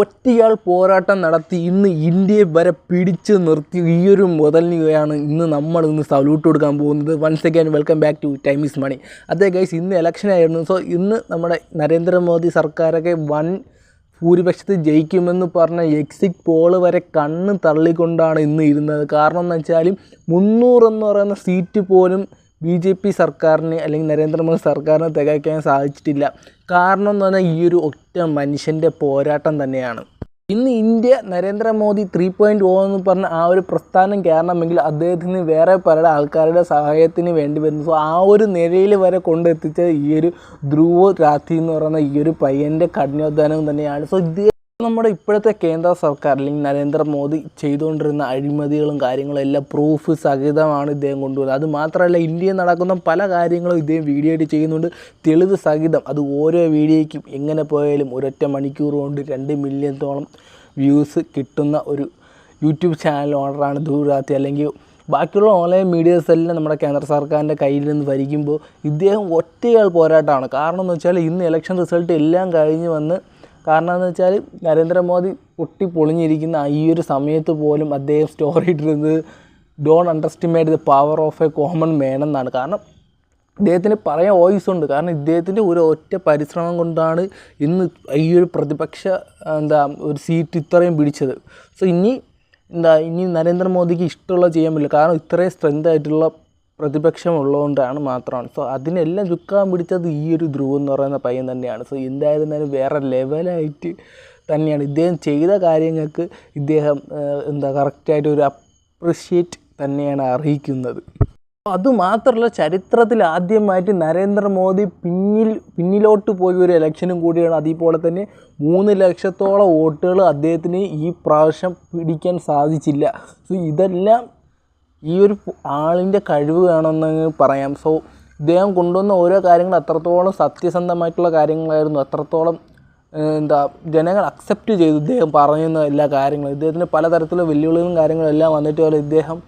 ഒറ്റയാൾ പോരാട്ടം നടത്തി ഇന്ന് ഇന്ത്യയെ വരെ പിടിച്ച് നിർത്തി ഈ ഒരു മുതലിനെയാണ് ഇന്ന് നമ്മൾ ഇന്ന് സല്യൂട്ട് കൊടുക്കാൻ പോകുന്നത്. Once again welcome back to time is money അതേ ഗൈസ് ഇന്ന് ഇലക്ഷൻ ആയിരുന്നു. സോ ഇന്ന് നമ്മുടെ നരേന്ദ്രമോദി സർക്കാരൊക്കെ വൺ ഭൂരിപക്ഷത്തിൽ ജയിക്കുമെന്ന് പറഞ്ഞ എക്സിറ്റ് പോൾ വരെ കണ്ണ് തള്ളിക്കൊണ്ടാണ് ഇന്ന് ഇരുന്നത്. കാരണം എന്ന് വെച്ചാൽ മുന്നൂറെന്ന് പറയുന്ന സീറ്റ് പോലും ബി ജെ പി സർക്കാരിന് അല്ലെങ്കിൽ നരേന്ദ്രമോദി സർക്കാരിന് തികയ്ക്കാൻ സാധിച്ചിട്ടില്ല. കാരണം എന്ന് പറഞ്ഞാൽ ഈ ഒരു ഒറ്റ മനുഷ്യന്റെ പോരാട്ടം തന്നെയാണ്. ഇന്ന് ഇന്ത്യ നരേന്ദ്രമോദി ത്രീ പോയിന്റ് ഓ എന്ന് പറഞ്ഞ ആ ഒരു പ്രസ്ഥാനം കയറണമെങ്കിൽ അദ്ദേഹത്തിന് വേറെ പല ആൾക്കാരുടെ സഹായത്തിന് വേണ്ടി വരുന്നു. സോ ആ ഒരു നിലയിൽ വരെ കൊണ്ടെത്തിച്ച ഈ ഒരു ധ്രുവ രാത്രി എന്ന് പറയുന്ന ഈ ഒരു പയ്യന്റെ കഠിനാധ്വാനം തന്നെയാണ്. സോ ഇത് നമ്മുടെ ഇപ്പോഴത്തെ കേന്ദ്ര സർക്കാർ അല്ലെങ്കിൽ നരേന്ദ്രമോദി ചെയ്തുകൊണ്ടിരുന്ന അഴിമതികളും കാര്യങ്ങളും എല്ലാം പ്രൂഫ് സഹിതമാണ് ഇദ്ദേഹം കൊണ്ടുവരുന്നത്. അത് മാത്രമല്ല ഇന്ത്യയിൽ നടക്കുന്ന പല കാര്യങ്ങളും ഇദ്ദേഹം വീഡിയോ ആയിട്ട് ചെയ്യുന്നുണ്ട്. തെളിവ് സഹിതം അത് ഓരോ വീഡിയോയ്ക്കും എങ്ങനെ പോയാലും ഒരൊറ്റ മണിക്കൂർ കൊണ്ട് രണ്ട് മില്യത്തോളം വ്യൂസ് കിട്ടുന്ന ഒരു യൂട്യൂബ് ചാനൽ ഓണറാണ് ദൂരാത്തി അല്ലെങ്കിൽ ബാക്കിയുള്ള ഓൺലൈൻ മീഡിയാസ് എല്ലാം നമ്മുടെ കേന്ദ്ര സർക്കാരിന്റെ കയ്യിൽ നിന്ന് ഭരിക്കുമ്പോൾ ഇദ്ദേഹം ഒറ്റയാൾ പോരാട്ടമാണ്. കാരണം എന്ന് വെച്ചാൽ ഇന്ന് ഇലക്ഷൻ റിസൾട്ട് എല്ലാം കഴിഞ്ഞ് വന്ന് കാരണം എന്ന് വെച്ചാൽ നരേന്ദ്രമോദി പൊട്ടി പൊളിഞ്ഞിരിക്കുന്ന ഈ ഒരു സമയത്ത് പോലും അദ്ദേഹം story ഇട്ടിരുന്നത് don't underestimate the power of a common man എന്നാണ്. കാരണം ഇദ്ദേഹത്തിന് പറയാൻ വോയിസ് ഉണ്ട്. കാരണം ഇദ്ദേഹത്തിന്റെ ഒരു ഒറ്റ പരിശ്രമം കൊണ്ടാണ് ഇന്ന് ഈ ഒരു പ്രതിപക്ഷ എന്താ ഒരു സീറ്റ് ഇത്രയും പിടിച്ചത്. സോ ഇനി എന്താ ഇനി നരേന്ദ്രമോദിക്ക് ഇഷ്ടമുള്ള ചെയ്യാൻ പറ്റില്ല. കാരണം ഇത്രയും സ്ട്രെങ്ത് ആയിട്ടുള്ള പ്രതിപക്ഷം ഉള്ളതുകൊണ്ടാണ് മാത്രമാണ്. സോ അതിനെല്ലാം ചുക്കാൻ പിടിച്ചത് ഈ ഒരു ധ്രുവ് എന്ന് പറയുന്ന പയ്യൻ തന്നെയാണ്. സോ എന്തായിരുന്നാലും വേറെ ലെവലായിട്ട് തന്നെയാണ്. ഇദ്ദേഹം ചെയ്ത കാര്യങ്ങൾക്ക് ഇദ്ദേഹം എന്താ കറക്റ്റായിട്ട് ഒരു അപ്രിഷ്യേറ്റ് തന്നെയാണ് അറിയിക്കുന്നത് അതുമാത്രമല്ല ചരിത്രത്തിൽ ആദ്യമായിട്ട് നരേന്ദ്രമോദി പിന്നിൽ പിന്നിലോട്ട് പോയ ഒരു ഇലക്ഷനും കൂടിയാണ്. അതേപോലെ തന്നെ മൂന്ന് ലക്ഷത്തോളം വോട്ടുകൾ അദ്ദേഹത്തിന് ഈ പ്രാവശ്യം പിടിക്കാൻ സാധിച്ചില്ല. സോ ഇതെല്ലാം ഈ ഒരു ആളിന്റെ കഴിവ് വേണമെന്ന് പറയാം. സോ ഇദ്ദേഹം കൊണ്ടുവന്ന ഓരോ കാര്യങ്ങൾ അത്രത്തോളം സത്യസന്ധമായിട്ടുള്ള കാര്യങ്ങളായിരുന്നു. അത്രത്തോളം എന്താ ജനങ്ങൾ അക്സെപ്റ്റ് ചെയ്തു ഇദ്ദേഹം പറയുന്ന എല്ലാ കാര്യങ്ങളും. ഇദ്ദേഹത്തിന് പലതരത്തിലുള്ള വെല്ലുവിളികളും കാര്യങ്ങളും എല്ലാം വന്നിട്ട് പോലെ ഇദ്ദേഹം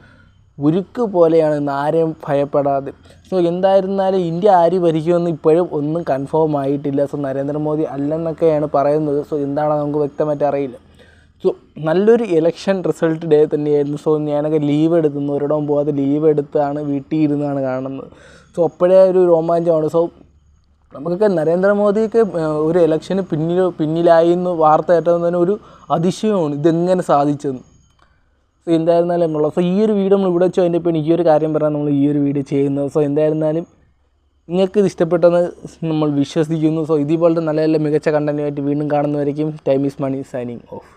ഉരുക്ക് പോലെയാണ് ഇന്ന് ആരെയും ഭയപ്പെടാതെ. സോ എന്തായിരുന്നാലും ഇന്ത്യ ആര് ഭരിക്കുമെന്ന് ഇപ്പോഴും ഒന്നും കൺഫേം ആയിട്ടില്ല. സോ നരേന്ദ്രമോദി അല്ലെന്നൊക്കെയാണ് പറയുന്നത്. സോ എന്താണെന്ന് നമുക്ക് വ്യക്തമായിട്ട് അറിയില്ല. സോ നല്ലൊരു ഇലക്ഷൻ റിസൾട്ട് ഡേ തന്നെയായിരുന്നു. സോ ഞാനൊക്കെ ലീവ് എടുക്കുന്നു ഒരിടവും പോകാതെ ലീവ് എടുത്താണ് വീട്ടിൽ ഇരുന്നാണ് കാണുന്നത്. സോ അപ്പോഴേ ഒരു രോമാഞ്ചമാണ് സോ നമുക്കൊക്കെ നരേന്ദ്രമോദിയൊക്കെ ഒരു ഇലക്ഷന് പിന്നിൽ പിന്നിലായി എന്ന് വാർത്ത ഏറ്റവും തന്നെ ഒരു അതിശയമാണ്. ഇതെങ്ങനെ സാധിച്ചെന്ന്. സോ എന്തായിരുന്നാലും നമ്മളുള്ള സോ ഈ ഒരു വീഡിയോ നമ്മൾ ഇവിടെ വെച്ചോ അതിന്റെ ഇപ്പോൾ ഈ ഒരു കാര്യം പറയാൻ നമ്മൾ ഈ ഒരു വീഡിയോ ചെയ്യുന്നത്. സോ എന്തായിരുന്നാലും നിങ്ങൾക്ക് ഇത് ഇഷ്ടപ്പെട്ടെന്ന് നമ്മൾ വിശ്വസിക്കുന്നു. സോ ഇതേപോലത്തെ നല്ല നല്ല മികച്ച കണ്ടന്റുമായിട്ട് വീണ്ടും കാണുന്നവരേക്കും time is money signing off